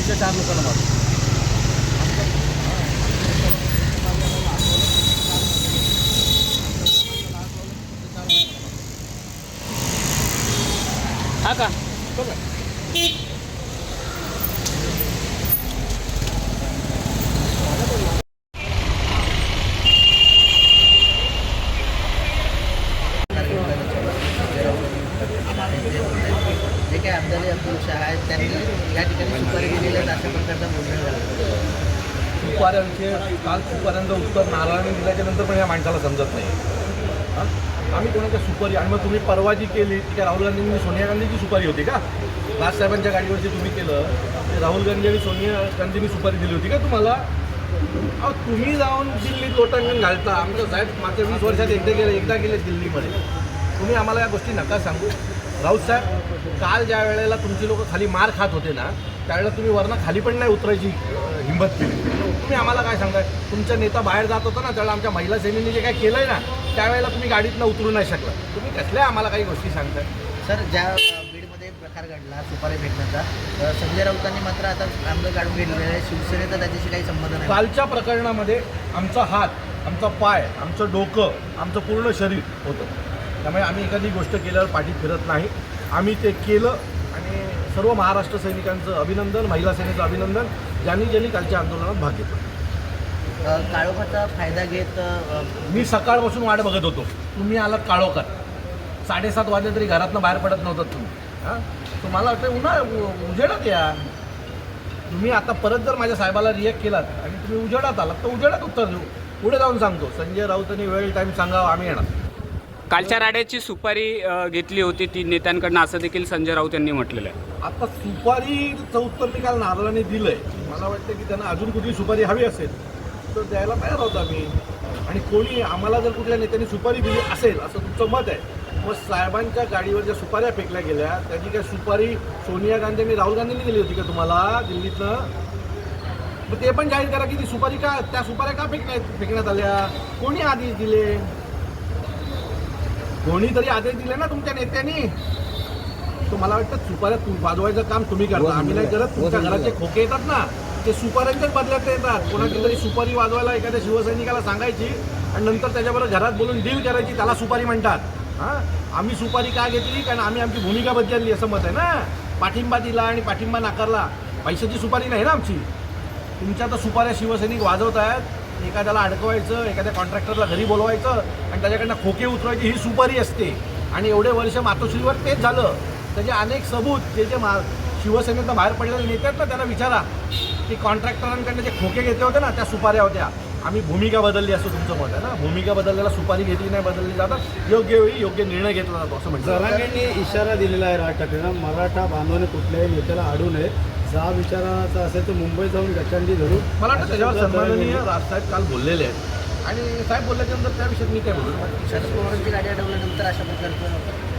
तीनशे चार लोकांना मारतो हा का जे काही आमदार अब्दुल शहा आहेत त्यांनी या ठिकाणी सुपारी दिलेली आहेत अशा प्रकारचा बोलणं झाला सुपाऱ्यांचे काल खूपपर्यंत उत्तर नारायणी दिल्याच्या नंतर पण या माणसाला समजत नाही. आम्ही कोणाच्या सुपारी आणि मग तुम्ही परवा जी केली त्या राहुल गांधींनी सोनिया गांधीची सुपारी होती का? राजसाहेबांच्या गाडीवरती तुम्ही केलं ते राहुल गांधी आणि सोनिया गांधींनी सुपारी दिली होती का तुम्हाला? अहो तुम्ही जाऊन दिल्लीत लोटांगण घालता. आमचं साहेब मागच्या वीस वर्षात एकदा गेले एकदा गेले दिल्लीमध्ये. तुम्ही आम्हाला या गोष्टी नका सांगू. राऊत साहेब काल ज्या वेळेला तुमची लोक खाली मार खात होते ना त्यावेळेला तुम्ही वरनं खाली पण नाही उतरायची. हिंमत केली. तुम्ही आम्हाला काय सांगताय? तुमचा नेता बाहेर जात होता ना त्यावेळेला आमच्या महिला सेनेने जे काय केलंय ना त्यावेळेला तुम्ही गाडीतनं उतरू नाही शकला. तुम्ही कसल्या आम्हाला काही गोष्टी सांगताय? सर ज्या बीडमध्ये प्रकार घडला सुपारी फेकण्याचा अ, संजय राऊतांनी मात्र आता आमदार काढून घेतलेलं आहे शिवसेनेचा त्याच्याशी काही संबंध नाही. कालच्या प्रकरणामध्ये आमचा हात आमचा पाय आमचं डोकं आमचं पूर्ण शरीर होतं. त्यामुळे आम्ही एखादी गोष्ट केल्यावर पाठी फिरत नाही. आम्ही ते केलं आणि सर्व महाराष्ट्र सैनिकांचं अभिनंदन महिला सेनेचं अभिनंदन ज्यांनी ज्यांनी कालच्या आंदोलनात भाग घेतला. काळोखाचा फायदा घेत मी सकाळपासून वाट बघत होतो. तुम्ही आलात काळोखात. साडेसात वाजले तरी घरातनं बाहेर पडत नव्हतं तुम्ही. हां? तुम्हाला वाटतं उन्हा उजेडात या. तुम्ही आता परत जर माझ्या साहेबाला रिॲक्ट केलात आणि तुम्ही उजेडात आलात तर उजेडात उत्तर देऊ. पुढे जाऊन सांगतो. संजय राऊतांनी वेळ टाईम सांगावा आम्ही येणार. कालच्या राड्याची सुपारी घेतली होती ती नेत्यांकडनं असं देखील संजय राऊत यांनी म्हटलेलं आहे. आता सुपारीचं उत्तर मी काल नारळाने दिलंय. मला वाटतं की त्यांना अजून कुठली सुपारी हवी असेल तर द्यायला तयार आहोत आम्ही. आणि कोणी आम्हाला जर कुठल्या नेत्याने सुपारी दिली असेल असं तुमचं मत आहे मग साहेबांच्या गाडीवर ज्या सुपाऱ्या फेकल्या गेल्या त्याची काय सुपारी सोनिया गांधी आणि राहुल गांधींनी दिली होती का तुम्हाला दिल्लीतनं? मग ते पण जाहीर करा की ती सुपारी का त्या सुपाऱ्या का फेकण्यात फेकण्यात आल्या? कोणी आदेश दिले? कोणीतरी आदेश दिले ना तुमच्या नेत्यांनी? तो मला वाटतं सुपाऱ्या वाजवायचं काम तुम्ही करता. आम्ही नाही करत. तुमच्या घराचे खोके येतात ना ते सुपाऱ्यांच्याच बदल्यात येतात. कोणाची तरी सुपारी वाजवायला एखाद्या शिवसैनिकाला सांगायची आणि नंतर त्याच्याबरोबर घरात बोलून डील करायची त्याला सुपारी म्हणतात. हां? आम्ही सुपारी का घेतली? कारण आम्ही आमची भूमिका बदलली असं मत आहे ना? पाठिंबा दिला आणि पाठिंबा नाकारला. पैशाची सुपारी नाही ना आमची. तुमच्या तर सुपाऱ्या शिवसैनिक वाजवत आहेत. एखाद्याला अडकवायचं एखाद्या कॉन्ट्रॅक्टरला घरी बोलवायचं आणि त्याच्याकडनं खोके उतरवायची ही सुपारी असते. आणि एवढे वर्ष मातोश्रीवर तेच झालं. त्याचे अनेक सबूत जे जे मा शिवसेनेतनं बाहेर पडलेले नेते आहेत ना त्यांना विचारा की कॉन्ट्रॅक्टरांकडनं जे खोके घेतले होते ना त्या सुपाऱ्या होत्या. आम्ही भूमिका बदलली असं तुमचं मत आहे ना? भूमिका बदललेला सुपारी घेतली नाही बदलली जातात योग्य वेळी योग्य निर्णय घेतला जातो असं म्हणतात जरांगेंनी इशारा दिलेला आहे राज ठाकरेंना मराठा बांधवाने कुठल्याही नेत्याला अडू नये. जा विचाराचा असेल तर मुंबईत जाऊन गच्चांडी धरून मला वाटतं त्याच्यावर सन्माननीय राजसाहेब काल बोललेले आहेत. आणि साहेब बोलल्याच्यानंतर त्या विषयात मी काय बोलू? शरद पवारांची गाडी अडवल्यानंतर अशा प्रकारचं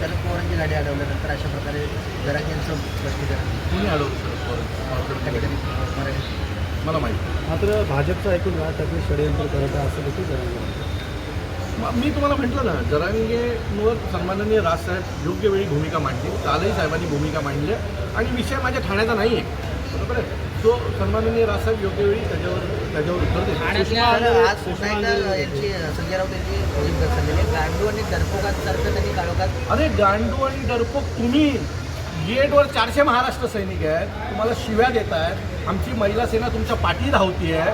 शरद पवारांची गाडी अडवल्यानंतर अशा प्रकारे जरा यांचं स्पष्टीकरण कुणी अडवलं त्या ठिकाणी मराठी. मला माहिती मात्र भाजपचं ऐकून राज ठाकरे षडयंत्र करत आहे असं देखील जरांगे. मग मी तुम्हाला म्हटलं ना जरांगेवर सन्माननीय राजसाहेब योग्य वेळी भूमिका मांडली कालही साहेबांनी भूमिका मांडली आहे. आणि विषय माझ्या ठाण्याचा नाही आहे बरोबर आहे? तो सन्माननीय राजसाहेब योग्य वेळी त्याच्यावर त्याच्यावर उत्तर तर आज पुन्हा एकदा यांची संजय राऊत यांची झालेली गांडू आणि दर्पकांसारखं त्यांनी काळोखात अरे गांडू आणि डरपोक तुम्ही गेटवर चारशे महाराष्ट्र सैनिक आहेत. तुम्हाला शिव्या देत आहेत आमची महिला सेना तुमच्या पाठी धावती आहे.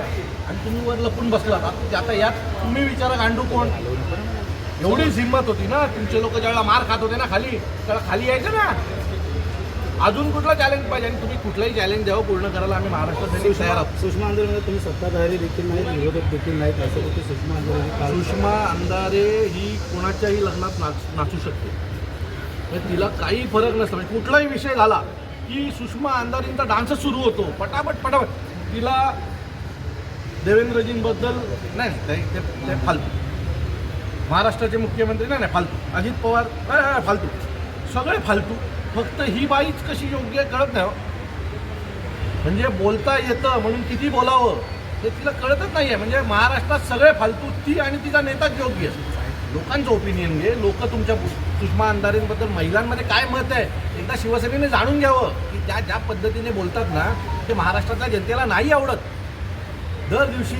आणि तुम्ही वर लपून बसलात. आता आता यात तुम्ही विचारा गांडू कोण? एवढीच हिंमत होती ना? तुमचे लोक ज्यावेळेला मार खात होते ना खाली त्यावेळेला खाली यायचं ना? अजून कुठला चॅलेंज पाहिजे आणि तुम्ही कुठलाही चॅलेंज द्यावं पूर्ण करायला आम्ही महाराष्ट्र सैनिक तयार आहोत. सुषमा आंदोलनात तुम्ही सत्ताधारी देखील नाही विरोधक देखील नाहीत असं देखील सुषमा काल सुषमा अंधारे ही कोणाच्याही लग्नात नाच नाचू शकते. म्हणजे तिला काही फरक नसतो. म्हणजे कुठलाही विषय झाला की सुषमा अंधारेंचा डान्सच सुरू होतो. पटापट पटापट. तिला देवेंद्रजींबद्दल नाही नाही, ते फालतू. महाराष्ट्राचे मुख्यमंत्री नाही नाही फालतू. अजित पवार नाही, नाही, नाही, फालतू. सगळे फालतू. फक्त ही बाईच कशी योग्य आहे कळत नाही हो. म्हणजे बोलता येतं म्हणून किती बोलावं हे तिला कळतच नाही आहे म्हणजे महाराष्ट्रात सगळे फालतू ती आणि तिचा नेताच योग्य लोकांचं ओपिनियन घे. लोक तुमच्या सुषमा अंधारेंबद्दल महिलांमध्ये काय मत आहे एकदा शिवसेनेने जाणून घ्यावं की त्या ज्या पद्धतीने बोलतात ना ते महाराष्ट्रातल्या जनतेला नाही आवडत. दर दिवशी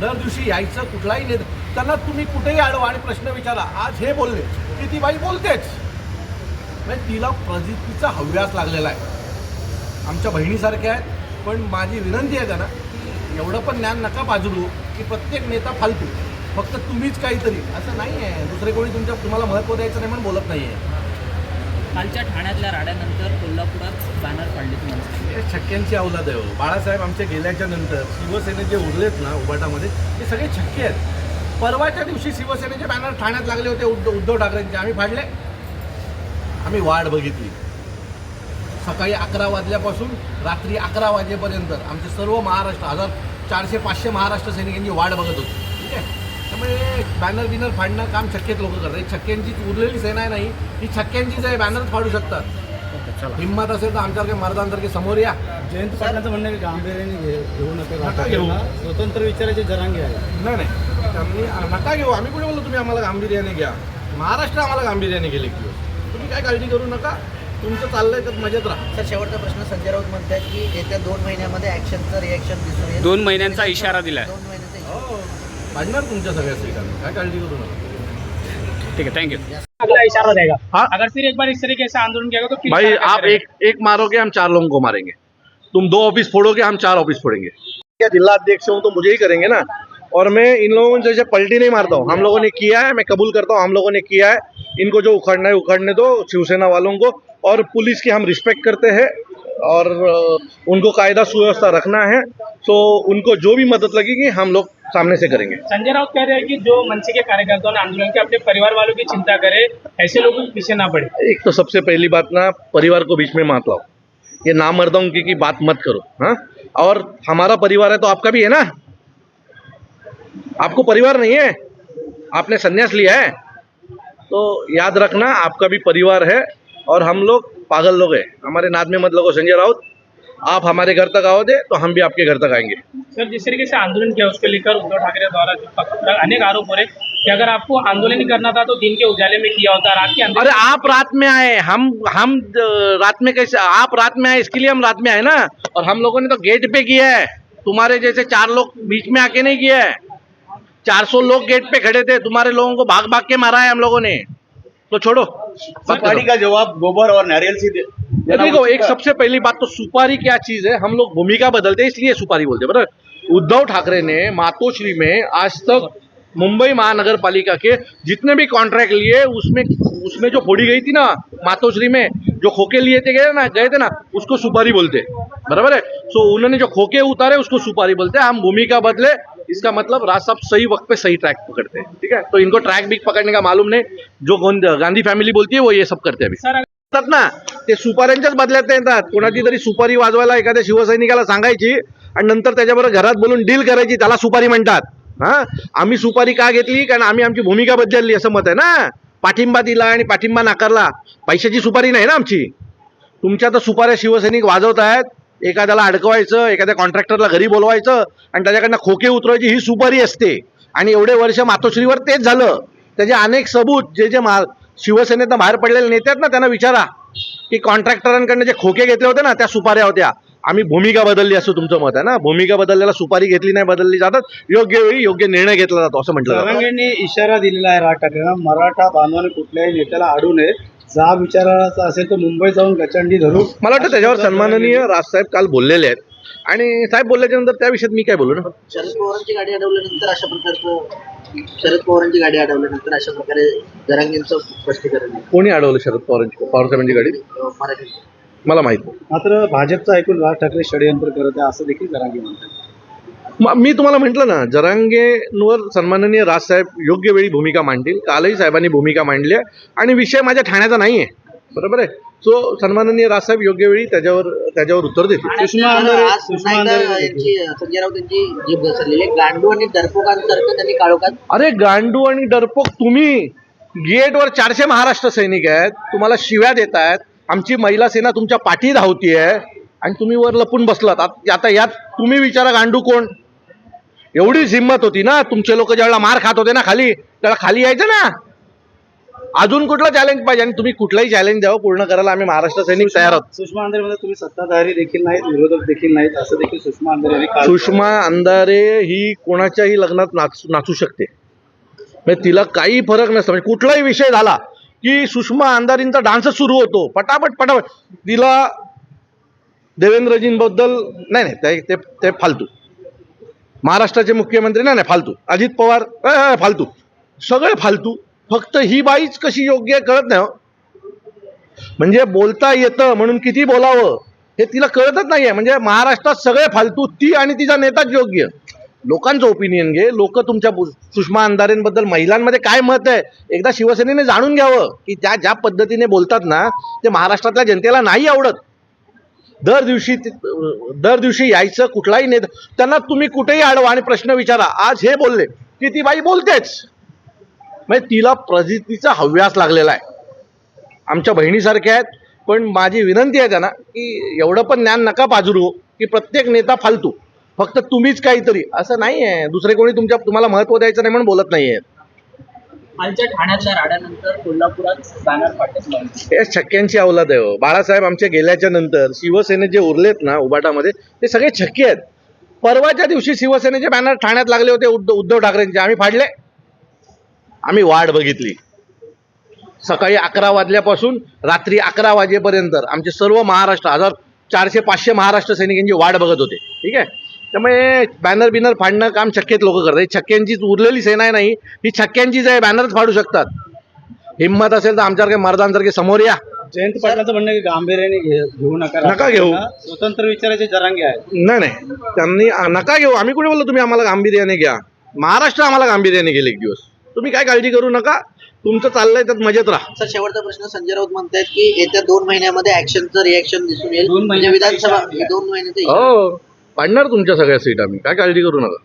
दर दिवशी यायचं कुठलाही नेत त्यांना तुम्ही कुठेही अडवा आणि प्रश्न विचारा. आज हे बोलले की ती बाई बोलतेच. म्हणजे तिला प्रसिद्धीचा हव्यास लागलेला आहे. आमच्या बहिणीसारख्या आहेत पण माझी विनंती आहे त्यांना की एवढं पण ज्ञान नका बाजूलू की प्रत्येक नेता फालतू. फक्त तुम्हीच काहीतरी. असं नाही आहे. दुसरे कोणी तुमच्या तुम्हाला महत्त्व द्यायचं नाही म्हणून बोलत नाही आहे कालच्या ठाण्यातल्या राड्यानंतर कोल्हापुरात बॅनर हे छक्क्यांची अवलाद आहे हो. बाळासाहेब आमचे गेल्याच्यानंतर शिवसेनेत जे उरलेत ना उभाटामध्ये ते सगळे छक्के आहेत. परवाच्या दिवशी शिवसेनेचे बॅनर ठाण्यात लागले होते उद्धव ठाकरेंचे. आम्ही फाडले. आम्ही वाट बघितली. सकाळी अकरा वाजल्यापासून रात्री अकरा वाजेपर्यंत आमचे सर्व महाराष्ट्र हजार चारशे पाचशे महाराष्ट्र सैनिकांची वाट बघत होती. ठीक आहे? त्यामुळे बॅनर बिनर फाडणं काम शक्यत लोक करतात. ही छक्क्यांची उरलेली सेना आहे नाही ही? छक्क्यांचीच आहे बॅनर फाडू शकतात. हिंमत असेल तर आमच्यासारखे मर्दांसारखे समोर या. जयंत पाटलांचं म्हणणं आहे की गांभीर्याने घेऊ नका नका घेऊ. स्वतंत्र विचाराचे जरांगे आहे. नाही नाही. त्यांनी नका घेऊ. आम्ही कुठे बोललो? तुम्ही आम्हाला गांभीर्याने घ्या. महाराष्ट्र आम्हाला गांभीर्याने गेले की. तुम्ही काय काळजी करू नका. तुमचं चाललंय तर मजेत राहा. सर शेवटचा प्रश्न संजय राऊत म्हणतात की येत्या दोन महिन्यामध्ये ऍक्शनचं रिॲक्शन दिसून येईल दोन महिन्यांचा इशारा दिलाय. दोन महिन्यांचा. हो. काढणार तुमच्या सगळ्या काय काळजी करू नका. ठीक है थँक्यू अगला इशारा रहेगा हाँ? अगर फिर एक बार इस तरीके से आंदोलन किया गया तो फिर भाई इशारा आप? एक एक मारोगे हम चार लोगों को मारेंगे. तुम दो ऑफ़िस फोड़ोगे हम चार ऑफ़िस फोड़ेंगे. क्या जिला अध्यक्ष हूँ तो मुझे ही करेंगे ना. और मैं इन लोगों से जैसे पलटी नहीं मारता हूँ. हम लोगों ने किया है मैं कबूल करता हूँ हम लोगों ने किया है. इनको जो उखड़ना है उखड़ने दो शिवसेना वालों को और पुलिस की हम रिस्पेक्ट करते हैं और उनको कायदा सुव्यवस्था रखना है तो उनको जो भी मदद लगेगी हम लोग सामने से करेंगे। संजय राउत कह रहे हैं कि जो मनसे के कार्यकर्ताओं ने आंदोलन किया अपने परिवार वालों की चिंता करे ऐसे लोगों के पीछे ना पड़े। एक तो सबसे पहली बात ना परिवार को बीच में मत लाओ। ये नामर्दों की, की बात मत करो हाँ? और हमारा परिवार है तो आपका भी है ना? आपको परिवार नहीं है? आपने संन्यास लिया है? तो याद रखना आपका भी परिवार है और हम लोग पागल लोग हैं। हमारे नाद में मत लगो संजय राउत। आप हमारे घर तक आओ दे तो हम भी आपके घर तक आएँगे। सर जिस तरीके से आंदोलन किया उसको लेकर उद्धव ठाकरे द्वारा अनेक आरोप हो रहे कि अगर आपको आंदोलन ही करना था तो दिन के उजाले में किया होता रात के अरे आप रात में आए हम हम रात में कैसे आप रात में आए इसके लिए हम रात में आए ना। और हम लोगों ने तो गेट पे किया है। तुम्हारे जैसे चार लोग बीच में आके नहीं किया है। चार सौ लोग गेट पे खड़े थे तुम्हारे लोगों को भाग भाग के मारा है हम लोगों ने। तो छोड़ो सुपारी का जवाब गोबर और नारियल से दे- देखो एक सबसे पहली बात तो सुपारी क्या चीज़ है? हम लोग भूमिका बदलते हैं इसलिए सुपारी बोलते हैं। बराबर उद्धव ठाकरे ने मातोश्री में आज तक मुंबई महानगर पालिका के जितने भी कॉन्ट्रैक्ट लिए उसमें उसमें जो फोड़ी गई थी ना मातोश्री में जो खोके लिए थे गए ना गए थे ना उसको सुपारी बोलते बराबर है? सो उन्होंने जो खोके उतारे उसको सुपारी बोलते हम भूमिका बदले इसका मतलब राज साहब सही वक्त पे सही ट्रैक पकड़ते हैं ठीक है? तो इनको ट्रैक भी पकड़ने का मालूम नहीं जो गोंद- गांधी फॅमिली बोलती है वो ये सब करते हैं अभी। येतात ना ते सुपाऱ्यांच्याच बदल्यात येतात कोणाची तरी सुपारी वाजवायला एखाद्या शिवसैनिकाला सांगायची आणि नंतर त्याच्याबरोबर घरात बोलून डील करायची त्याला सुपारी म्हणतात. हा? आम्ही सुपारी का घेतली? कारण आम्ही आमची भूमिका बदलली असं मत आहे ना. पाठिंबा दिला आणि पाठिंबा नाकारला. पैशाची सुपारी नाही ना आमची. तुमच्या तर सुपाऱ्या शिवसैनिक वाजवत आहेत एखाद्याला अडकवायचं एखाद्या कॉन्ट्रॅक्टरला घरी बोलवायचं आणि त्याच्याकडनं खोके उतरवायची ही सुपारी असते. आणि एवढे वर्ष मातोश्रीवर तेच झालं. त्याचे अनेक सबूत जे जे मा शिवसेनेतनं बाहेर पडलेले नेते आहेत ना त्यांना विचारा. की कॉन्ट्रॅक्टरांकडनं जे खोके घेतले होते ना त्या सुपाऱ्या होत्या. आम्ही भूमिका बदलली असं तुमचं मत आहे ना? भूमिका बदलल्याला सुपारी घेतली नाही बदलली जातात. योग्य वेळी योग्य निर्णय घेतला जातो असं म्हटलं इशारा दिलेला आहे राज ठाकरेंना. मराठा बांधवाने कुठल्याही नेत्याला अडू नये. जा विचाराचा असेल तर मुंबईत जाऊन गचंडी धरू. मला वाटतं त्याच्यावर सन्माननीय राजसाहेब काल बोललेले आहेत. आणि साहेब बोलल्याच्या नंतर त्या विषयात मी काय बोलू ना? शरद पवारांची गाडी अडवल्यानंतर अशा प्रकारचं शरद पवारांची गाडी अडवल्यानंतर अशा प्रकारे जरांगींचं स्पष्टीकरण आहे. कोणी अडवलं शरद पवारांची? पवारसाहेबांची गाडी? अं, मराठी. मला माहीत नाही. मात्र भाजपचं ऐकून राज ठाकरे षडयंत्र करत आहे असं देखील जरांगे म्हणतात. म- तुम्हाला म्हटलं ना जरांगेवर सन्माननीय राजसाहेब योग्य वेळी भूमिका मांडतील कालही साहेबांनी भूमिका मांडली आहे आणि विषय माझ्या ठाण्याचा नाही आहे. बरोबर आहे? सो सन्माननीय राजसाहेब योग्य वेळी त्याच्यावर त्याच्यावर उत्तर देतील. सुषमा तर अंधारे आज सुषमा पुन्हा एकदा अंधारे यांची संजय राऊत यांची जीभ घसरलेली आहे. गांडू आणि दर्पकांतर्गत त्यांनी काळोखात अरे गांडू आणि डरपोक तुम्ही गेटवर चारशे महाराष्ट्र सैनिक आहेत तुम्हाला शिव्या देत आहेत आमची महिला सेना तुमच्या पाठी धावतीये आणि तुम्ही वर लपून बसलात. आत- आता यात तुम्ही विचारा गांडू कोण? एवढीच हिंमत होती ना. तुमचे लोक ज्यावेळेला मार खात होते ना खाली त्याला खाली यायचं ना. अजून कुठलं चॅलेंज पाहिजे? आणि तुम्ही कुठलाही चॅलेंज द्यावं पूर्ण करायला आम्ही महाराष्ट्र सैनिक तयार आहोत. सुषमा अंधारेमध्ये तुम्ही सत्ताधारी देखील नाहीत विरोधक देखील नाहीत असं देखील सुषमा अंधारे यांनी काल सुषमा अंधारे ही कोणाच्याही लग्नात नाच नाचू शकते. म्हणजे तिला काही फरक नसतं. म्हणजे कुठलाही विषय झाला की सुषमा अंधारींचा डान्सच सुरू होतो. पटापट पटापट. तिला देवेंद्रजींबद्दल नाही नाही ते- ते ते फालतू. महाराष्ट्राचे मुख्यमंत्री नाही नाही फालतू. अजित पवार फालतू. सगळे फालतू. फक्त ही बाईच कशी योग्य आहे कळत नाही हो. म्हणजे बोलता येतं म्हणून किती बोलावं हे तिला कळतच आहे म्हणजे महाराष्ट्रात सगळे फालतू ती आणि तिचा नेताच योग्य. लोकांचं ओपिनियन घे. लोक तुमच्या सुषमा अंधारेंबद्दल महिलांमध्ये काय मत आहे एकदा शिवसेनेने जाणून घ्यावं. की त्या ज्या पद्धतीने बोलतात ना ते महाराष्ट्रातल्या जनतेला नाही आवडत. दर दिवशी दर दिवशी यायचं कुठलाही नेता त्यांना तुम्ही कुठेही अडवा आणि प्रश्न विचारा. आज हे बोलले की ती बाई बोलतेच. म्हणजे तिला प्रसिद्धीचा हव्यास लागलेला आहे. आमच्या बहिणीसारख्या आहेत पण माझी विनंती आहे त्यांना की एवढं पण ज्ञान नका पाजरू की प्रत्येक नेता फालतू. फक्त तुम्हीच काहीतरी. असं नाही आहे दुसरे कोणी तुमच्या तुम्हाला महत्त्व द्यायचं नाही म्हणून बोलत नाही आहेत कालच्या ठाण्याच्या राड्यानंतर कोल्हापुरात बॅनर फाडण्यात हे छक्क्यांची अवलाद आहे हो. बाळासाहेब आमच्या गेल्याच्यानंतर शिवसेनेत जे उरलेत ना उबाटामध्ये ते सगळे छक्के आहेत. परवाच्या दिवशी शिवसेनेचे बॅनर ठाण्यात लागले होते उद्ध उद्धव ठाकरेंचे आम्ही फाडले. आम्ही वाट बघितली. सकाळी अकरा वाजल्यापासून रात्री अकरा वाजेपर्यंत आमचे सर्व महाराष्ट्र हजार चारशे पाचशे महाराष्ट्र सैनिकांची वाट बघत होते. ठीक आहे? त्यामुळे बॅनर बिनर फाडणं काम छक्केत लोक करतात. ही छक्क्यांचीच उरलेली सेना आहे नाही ही? छक्क्यांचीच आहे बॅनरच फाडू शकतात. हिंमत असेल तर आमच्यासारखे मर्दांसारखे समोर या. जयंत पाटलाचं म्हणणं आहे की गांभीर्याने घेऊ नका. नका घेऊ. स्वतंत्र विचाराचे जरांगे आहेत. नाही नाही. त्यांनी नका घेऊ. आम्ही कुठे बोललो? तुम्ही आम्हाला गांभीर्याने घ्या. महाराष्ट्र आम्हाला गांभीर्याने गेले एक दिवस. तुम्ही काय काळजी करू नका. तुमचं चाललंय त्यात मजेत राहा. सर शेवटचा प्रश्न संजय राऊत म्हणतायत की येत्या दोन महिन्यामध्ये ऍक्शनचं रिॲक्शन दिसून येईल. दोन म्हणजे विधानसभा. दोन महिन्याचं हो. पाडणार तुमच्या सगळ्या सीट आम्ही? काय काळजी करू नका.